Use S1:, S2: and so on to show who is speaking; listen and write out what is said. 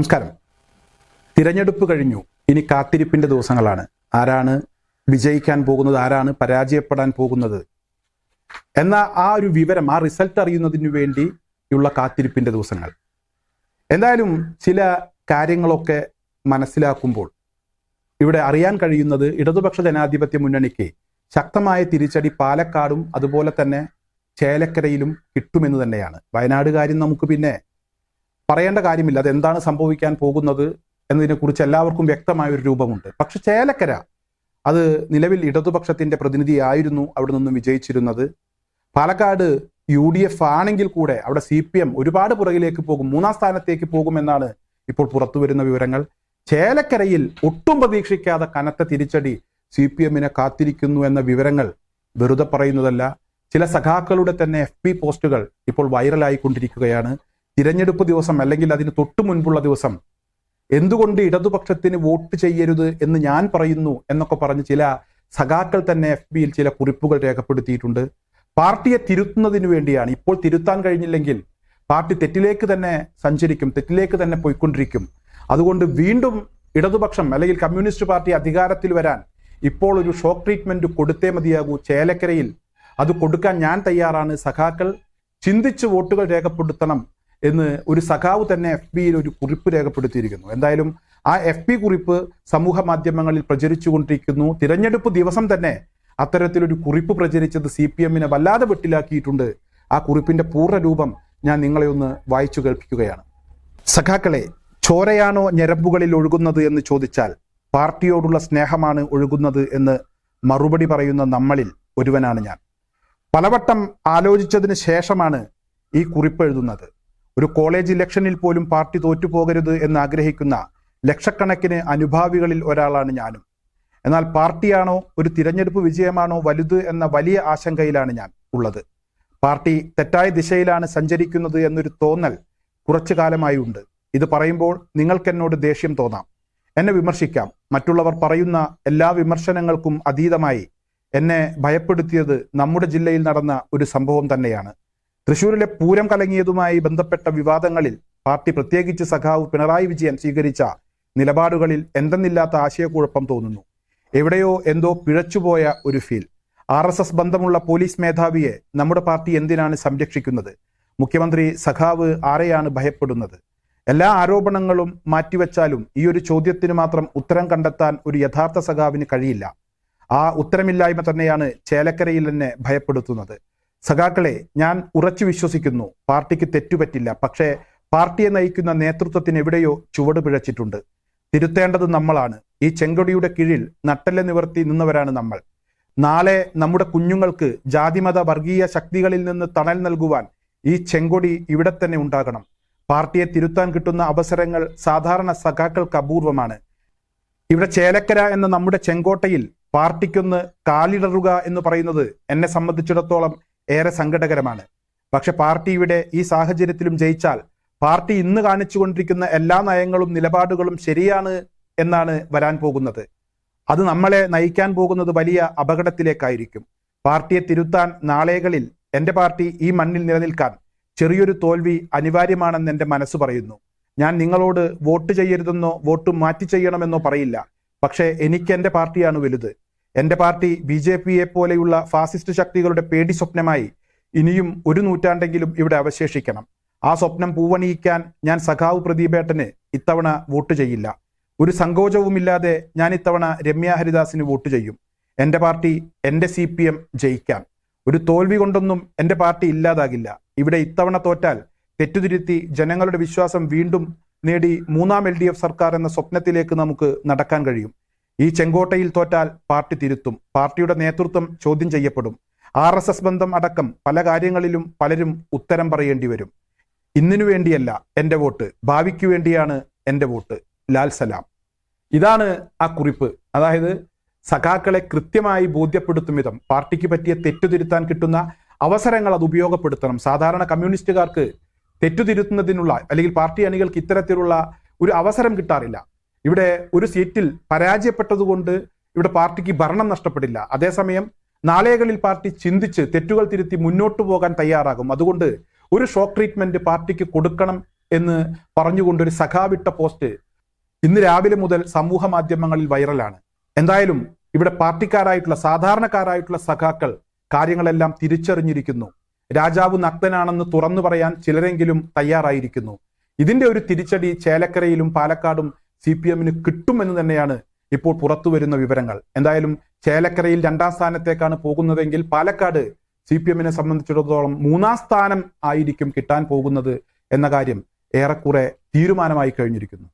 S1: നമസ്കാരം. തിരഞ്ഞെടുപ്പ് കഴിഞ്ഞു. ഇനി കാത്തിരിപ്പിന്റെ ദിവസങ്ങളാണ്. ആരാണ് വിജയിക്കാൻ പോകുന്നത്? ആരാണ് പരാജയപ്പെടാൻ പോകുന്നത്? എന്ന ആ ഒരു വിവരം ആ റിസൾട്ട് അറിയുന്നതിന് വേണ്ടിയുള്ള കാത്തിരിപ്പിന്റെ ദിവസങ്ങൾ. എന്തായാലും ചില കാര്യങ്ങളൊക്കെ മനസ്സിലാക്കുമ്പോൾ ഇവിടെ അറിയാൻ കഴിയുന്നത് ഇടതുപക്ഷ ജനാധിപത്യ മുന്നണിക്ക് ശക്തമായ തിരിച്ചടി പാലക്കാടും അതുപോലെ തന്നെ ചേലക്കരയിലും കിട്ടുമെന്ന് തന്നെയാണ്. വയനാട് കാര്യം നമുക്ക് പിന്നെ പറയേണ്ട കാര്യമില്ല. അതെന്താണ് സംഭവിക്കാൻ പോകുന്നത് എന്നതിനെക്കുറിച്ച് എല്ലാവർക്കും വ്യക്തമായ ഒരു രൂപമുണ്ട്. പക്ഷെ ചേലക്കര അത് നിലവിൽ ഇടതുപക്ഷത്തിന്റെ പ്രതിനിധിയായിരുന്നു അവിടെ നിന്നും വിജയിച്ചിരുന്നത്. പാലക്കാട് യു ഡി എഫ് ആണെങ്കിൽ കൂടെ അവിടെ സി പി എം ഒരുപാട് പുറകിലേക്ക് പോകും. മൂന്നാം സ്ഥാനത്തേക്ക് പോകുമെന്നാണ് ഇപ്പോൾ പുറത്തു വരുന്ന വിവരങ്ങൾ. ചേലക്കരയിൽ ഒട്ടും പ്രതീക്ഷിക്കാതെ കനത്ത തിരിച്ചടി സി പി എമ്മിനെ കാത്തിരിക്കുന്നു എന്ന വിവരങ്ങൾ വെറുതെ പറയുന്നതല്ല. ചില സഖാക്കളുടെ തന്നെ എഫ് പോസ്റ്റുകൾ ഇപ്പോൾ വൈറലായിക്കൊണ്ടിരിക്കുകയാണ്. തിരഞ്ഞെടുപ്പ് ദിവസം അല്ലെങ്കിൽ അതിന് തൊട്ടു മുൻപുള്ള ദിവസം എന്തുകൊണ്ട് ഇടതുപക്ഷത്തിന് വോട്ട് ചെയ്യരുത് എന്ന് ഞാൻ പറയുന്നു എന്നൊക്കെ പറഞ്ഞ് ചില സഖാക്കൾ തന്നെ എഫ് ബിയിൽ ചില കുറിപ്പുകൾ രേഖപ്പെടുത്തിയിട്ടുണ്ട്. പാർട്ടിയെ തിരുത്തുന്നതിന് വേണ്ടിയാണ്. ഇപ്പോൾ തിരുത്താൻ കഴിഞ്ഞില്ലെങ്കിൽ പാർട്ടി തെറ്റിലേക്ക് തന്നെ സഞ്ചരിക്കും തെറ്റിലേക്ക് തന്നെ പോയിക്കൊണ്ടിരിക്കും. അതുകൊണ്ട് വീണ്ടും ഇടതുപക്ഷം അല്ലെങ്കിൽ കമ്മ്യൂണിസ്റ്റ് പാർട്ടി അധികാരത്തിൽ വരാൻ ഇപ്പോൾ ഒരു ഷോക്ക് ട്രീറ്റ്മെന്റ് കൊടുത്തേ മതിയാകൂ. ചേലക്കരയിൽ അത് കൊടുക്കാൻ ഞാൻ തയ്യാറാണ്. സഖാക്കൾ ചിന്തിച്ച് വോട്ടുകൾ രേഖപ്പെടുത്തണം. എന്ന് ഒരു സഖാവ് തന്നെ എഫ് ബിയിൽ ഒരു കുറിപ്പ് രേഖപ്പെടുത്തിയിരിക്കുന്നു. എന്തായാലും ആ എഫ് പി കുറിപ്പ് സമൂഹ മാധ്യമങ്ങളിൽ പ്രചരിച്ചുകൊണ്ടിരിക്കുന്നു. തിരഞ്ഞെടുപ്പ് ദിവസം തന്നെ അത്തരത്തിലൊരു കുറിപ്പ് പ്രചരിച്ചത് സി പി എമ്മിനെ വല്ലാതെ വെട്ടിലാക്കിയിട്ടുണ്ട്. ആ കുറിപ്പിന്റെ പൂർണരൂപം ഞാൻ നിങ്ങളെ ഒന്ന് വായിച്ചു കേൾപ്പിക്കുകയാണ്. സഖാക്കളെ ചോരയാണോ ഞരമ്പുകളിൽ ഒഴുകുന്നത് എന്ന് ചോദിച്ചാൽ പാർട്ടിയോടുള്ള സ്നേഹമാണ് ഒഴുകുന്നത് എന്ന് മറുപടി പറയുന്ന നമ്മളിൽ ഒരുവനാണ് ഞാൻ. പലവട്ടം ആലോചിച്ചതിന് ശേഷമാണ് ഈ കുറിപ്പ് എഴുതുന്നത്. ഒരു കോളേജ് ഇലക്ഷനിൽ പോലും പാർട്ടി തോറ്റുപോകരുത് എന്ന് ആഗ്രഹിക്കുന്ന ലക്ഷക്കണക്കിന് അനുഭാവികളിൽ ഒരാളാണ് ഞാനും. എന്നാൽ പാർട്ടിയാണോ ഒരു തിരഞ്ഞെടുപ്പ് വിജയമാണോ വലുത് എന്ന വലിയ ആശങ്കയിലാണ് ഞാൻ ഉള്ളത്. പാർട്ടി തെറ്റായ ദിശയിലാണ് സഞ്ചരിക്കുന്നത് എന്നൊരു തോന്നൽ കുറച്ചു കാലമായി ഉണ്ട്. ഇത് പറയുമ്പോൾ നിങ്ങൾക്കെന്നോട് ദേഷ്യം തോന്നാം. എന്നെ വിമർശിക്കാം. മറ്റുള്ളവർ പറയുന്ന എല്ലാ വിമർശനങ്ങൾക്കും അതീതമായി എന്നെ ഭയപ്പെടുത്തിയത് നമ്മുടെ ജില്ലയിൽ നടന്ന ഒരു സംഭവം തന്നെയാണ്. തൃശൂരിലെ പൂരം കലങ്ങിയതുമായി ബന്ധപ്പെട്ട വിവാദങ്ങളിൽ പാർട്ടി പ്രത്യേകിച്ച് സഖാവ് പിണറായി വിജയൻ സ്വീകരിച്ച നിലപാടുകളിൽ എന്തെന്നില്ലാത്ത ആശയക്കുഴപ്പം തോന്നുന്നു. എവിടെയോ എന്തോ പിഴച്ചുപോയ ഒരു ഫീൽ. ആർ എസ് എസ് ബന്ധമുള്ള പോലീസ് മേധാവിയെ നമ്മുടെ പാർട്ടി എന്തിനാണ് സംരക്ഷിക്കുന്നത്? മുഖ്യമന്ത്രി സഖാവ് ആരെയാണ് ഭയപ്പെടുന്നത്? എല്ലാ ആരോപണങ്ങളും മാറ്റിവെച്ചാലും ഈ ഒരു ചോദ്യത്തിന് മാത്രം ഉത്തരം കണ്ടെത്താൻ ഒരു യഥാർത്ഥ സഖാവിന് കഴിയില്ല. ആ ഉത്തരമില്ലായ്മ തന്നെയാണ് ചേലക്കരയിൽ എന്നെ ഭയപ്പെടുത്തുന്നത്. സഖാക്കളെ ഞാൻ ഉറച്ചു വിശ്വസിക്കുന്നു. പാർട്ടിക്ക് തെറ്റുപറ്റില്ല. പക്ഷേ പാർട്ടിയെ നയിക്കുന്ന നേതൃത്വത്തിന് എവിടെയോ ചുവട് പിഴച്ചിട്ടുണ്ട്. തിരുത്തേണ്ടത് നമ്മളാണ്. ഈ ചെങ്കൊടിയുടെ കീഴിൽ നട്ടല്ല നിവർത്തി നിന്നവരാണ് നമ്മൾ. നാളെ നമ്മുടെ കുഞ്ഞുങ്ങൾക്ക് ജാതിമത വർഗീയ ശക്തികളിൽ നിന്ന് തണൽ നൽകുവാൻ ഈ ചെങ്കൊടി ഇവിടെ തന്നെ ഉണ്ടാകണം. പാർട്ടിയെ തിരുത്താൻ കിട്ടുന്ന അവസരങ്ങൾ സാധാരണ സഖാക്കൾക്ക് അപൂർവമാണ്. ഇവിടെ ചേലക്കര എന്ന നമ്മുടെ ചെങ്കോട്ടയിൽ പാർട്ടിക്കൊന്ന് കാലിടറുക എന്ന് പറയുന്നത് എന്നെ സംബന്ധിച്ചിടത്തോളം ഏറെ സങ്കടകരമാണ്. പക്ഷെ പാർട്ടിയുടെ ഈ സാഹചര്യത്തിലും ജയിച്ചാൽ പാർട്ടി ഇന്ന് കാണിച്ചുകൊണ്ടിരിക്കുന്ന എല്ലാ നയങ്ങളും നിലപാടുകളും ശരിയാണ് എന്നാണ് വരാൻ പോകുന്നത്. അത് നമ്മളെ നയിക്കാൻ പോകുന്നത് വലിയ അപകടത്തിലേക്കായിരിക്കും. പാർട്ടിയെ തിരുത്താൻ നാളെകളിൽ എന്റെ പാർട്ടി ഈ മണ്ണിൽ നിലനിൽക്കാൻ ചെറിയൊരു തോൽവി അനിവാര്യമാണെന്ന് എന്റെ മനസ്സ് പറയുന്നു. ഞാൻ നിങ്ങളോട് വോട്ട് ചെയ്യരുതെന്നോ വോട്ട് മാറ്റി ചെയ്യണമെന്നോ പറയില്ല. പക്ഷേ എനിക്ക് എന്റെ പാർട്ടിയാണ് വലുത്. എന്റെ പാർട്ടി ബി ജെ പിയെ പോലെയുള്ള ഫാസിസ്റ്റ് ശക്തികളുടെ പേടി സ്വപ്നമായി ഇനിയും ഒരു നൂറ്റാണ്ടെങ്കിലും ഇവിടെ അവശേഷിക്കണം. ആ സ്വപ്നം പൂവണിയിക്കാൻ ഞാൻ സഖാവ് പ്രദീപേട്ടന് ഇത്തവണ വോട്ട് ചെയ്യില്ല. ഒരു സങ്കോചവുമില്ലാതെ ഞാൻ ഇത്തവണ രമ്യ ഹരിദാസിന് വോട്ട് ചെയ്യും. എന്റെ പാർട്ടി എന്റെ സി പി എം ജയിക്കാൻ. ഒരു തോൽവി കൊണ്ടൊന്നും എന്റെ പാർട്ടി ഇല്ലാതാകില്ല. ഇവിടെ ഇത്തവണ തോറ്റാൽ തെറ്റുതിരുത്തി ജനങ്ങളുടെ വിശ്വാസം വീണ്ടും നേടി മൂന്നാം എൽ സർക്കാർ എന്ന സ്വപ്നത്തിലേക്ക് നമുക്ക് നടക്കാൻ കഴിയും. ഈ ചെങ്കോട്ടയിൽ തോറ്റാൽ പാർട്ടി തിരുത്തും. പാർട്ടിയുടെ നേതൃത്വം ചോദ്യം ചെയ്യപ്പെടും. ആർ എസ് എസ് ബന്ധം അടക്കം പല കാര്യങ്ങളിലും പലരും ഉത്തരം പറയേണ്ടി വരും. ഇന്നിനു വേണ്ടിയല്ല എന്റെ വോട്ട്. ഭാവിക്ക് വേണ്ടിയാണ് എന്റെ വോട്ട്. ലാൽ സലാം. ഇതാണ് ആ കുറിപ്പ്. അതായത് സഖാക്കളെ കൃത്യമായി ബോധ്യപ്പെടുത്തും വിധം പാർട്ടിക്ക് പറ്റിയ തെറ്റുതിരുത്താൻ കിട്ടുന്ന അവസരങ്ങൾ അത് ഉപയോഗപ്പെടുത്തണം. സാധാരണ കമ്മ്യൂണിസ്റ്റുകാർക്ക് തെറ്റുതിരുത്തുന്നതിനുള്ള അല്ലെങ്കിൽ പാർട്ടി അണികൾക്ക് ഇത്തരത്തിലുള്ള ഒരു അവസരം കിട്ടാറില്ല. ഇവിടെ ഒരു സീറ്റിൽ പരാജയപ്പെട്ടതുകൊണ്ട് ഇവിടെ പാർട്ടിക്ക് ഭരണം നഷ്ടപ്പെടില്ല. അതേസമയം നാളെകളിൽ പാർട്ടി ചിന്തിച്ച് തെറ്റുകൾ തിരുത്തി മുന്നോട്ട് പോകാൻ തയ്യാറാകും. അതുകൊണ്ട് ഒരു ഷോക്ക് ട്രീറ്റ്മെന്റ് പാർട്ടിക്ക് കൊടുക്കണം എന്ന് പറഞ്ഞുകൊണ്ട് ഒരു സഖാവിട്ട പോസ്റ്റ് ഇന്ന് രാവിലെ മുതൽ സമൂഹ മാധ്യമങ്ങളിൽ വൈറലാണ്. എന്തായാലും ഇവിടെ പാർട്ടിക്കാരായിട്ടുള്ള സാധാരണക്കാരായിട്ടുള്ള സഖാക്കൾ കാര്യങ്ങളെല്ലാം തിരിച്ചറിഞ്ഞിരിക്കുന്നു. രാജാവ് നഗ്നനാണെന്ന് തുറന്നു പറയാൻ ചിലരെങ്കിലും തയ്യാറായിരിക്കുന്നു. ഇതിന്റെ ഒരു തിരിച്ചടി ചേലക്കരയിലും പാലക്കാടും സി പി എമ്മിന് കിട്ടുമെന്ന് തന്നെയാണ് ഇപ്പോൾ പുറത്തു വരുന്ന വിവരങ്ങൾ. എന്തായാലും ചേലക്കരയിൽ രണ്ടാം സ്ഥാനത്തേക്കാണ് പോകുന്നതെങ്കിൽ പാലക്കാട് സി പി എമ്മിനെ സംബന്ധിച്ചിടത്തോളം മൂന്നാം സ്ഥാനം ആയിരിക്കും കിട്ടാൻ പോകുന്നത് എന്ന കാര്യം ഏറെക്കുറെ തീരുമാനമായി കഴിഞ്ഞിരിക്കുന്നു.